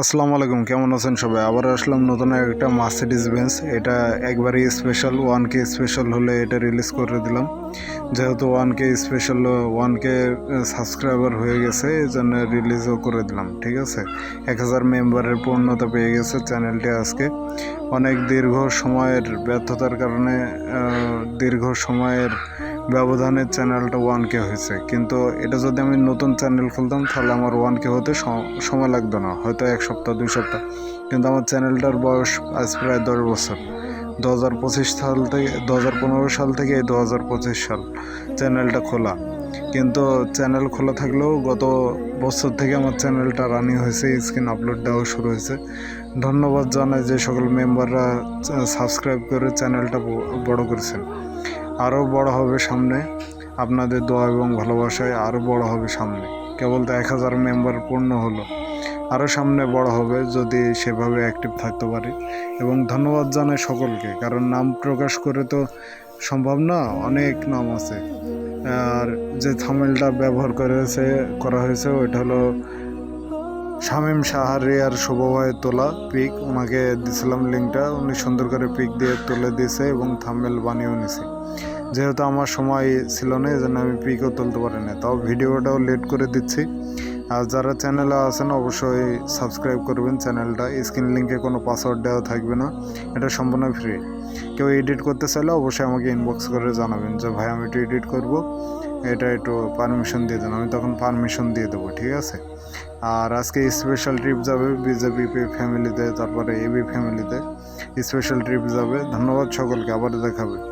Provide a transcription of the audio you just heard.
আসসালামু আলাইকুম, কেমন আছেন সবাই? আবার আসলাম নতুন একটা মার্সিডিজ বেঞ্চ এটা একবারই স্পেশাল ওয়ান কে স্পেশাল হলে এটা রিলিজ করে দিলাম। যেহেতু one K special one K subscriber হয়ে গেছে, এই জন্য রিলিজও করে দিলাম, ঠিক আছে? এক হাজার মেম্বারের পূর্ণতা পেয়ে গেছে চ্যানেলটি আজকে। অনেক দীর্ঘ সময়ের ব্যর্থতার কারণে দীর্ঘ সময়ের ব্যবধানে চ্যানেলটা ওয়ান কে হয়েছে। কিন্তু এটা যদি আমি নতুন চ্যানেল খুলতাম, তাহলে আমার ওয়ান কে হতে সময় লাগতো না, হয়তো এক সপ্তাহ, দুই সপ্তাহ। কিন্তু আমার চ্যানেলটার বয়স আজ প্রায় দশ বছর। দু হাজার পঁচিশ সাল থেকে, দু হাজার পনেরো সাল থেকে দু হাজার পঁচিশ সাল চ্যানেলটা খোলা। কিন্তু চ্যানেল খোলা থাকলেও গত বছর থেকে আমার চ্যানেলটা রানিং হয়েছে, স্ক্রিন আপলোড দেওয়া শুরু হয়েছে। ধন্যবাদ জানাই যে সকল মেম্বাররা সাবস্ক্রাইব করে চ্যানেলটা বড় করেছেন। আরও বড় হবে সামনে। আপনাদের দোয়া এবং ভালোবাসায় আরও বড় হবে সামনে। কেবল তো এক হাজার মেম্বার পূর্ণ হলো। আরও সামনে বড় হবে যদি সেভাবে অ্যাক্টিভ থাকতে পারি। এবং ধন্যবাদ জানাই সকলকে, কারণ নাম প্রকাশ করে তো সম্ভব না, অনেক নাম আছে। আর যে থামেলটা ব্যবহার করেছে, করা হয়েছে, ওইটা হলো শামীম সাহারিয়ার শুভ ভাইয়ের তোলা পিক, ওনাকে দিছিলাম লিঙ্কটা। উনি সুন্দর করে পিক দিয়ে তুলে দিয়েছে এবং থাম্বেল বানিয়েও নিছে। যেহেতু আমার সময় ছিল না এই জন্য আমি পিকও তুলতে পারি না তাও ভিডিওটাও লেট করে দিচ্ছি। আর যারা চ্যানেলে আছেন, অবশ্যই সাবস্ক্রাইব করবেন চ্যানেলটা স্ক্রিন লিঙ্কে কোনো পাসওয়ার্ড দেওয়া থাকবে না। এটা সম্পূর্ণ ফ্রি কেউ এডিট করতে চাইলে অবশ্যই আমাকে ইনবক্স করে জানাবেন যে, ভাই, আমি একটু এডিট করব। এটা একটু পারমিশন দিয়ে দেন। আমি তখন পারমিশন দিয়ে দেবো, ঠিক আছে? আর আজকে স্পেশাল ট্রিপ যাবে বিজেপি ফ্যামিলিতে তারপরে এবি ফ্যামিলিতে স্পেশাল ট্রিপ যাবে। ধন্যবাদ সকলকে। আবার দেখাবে।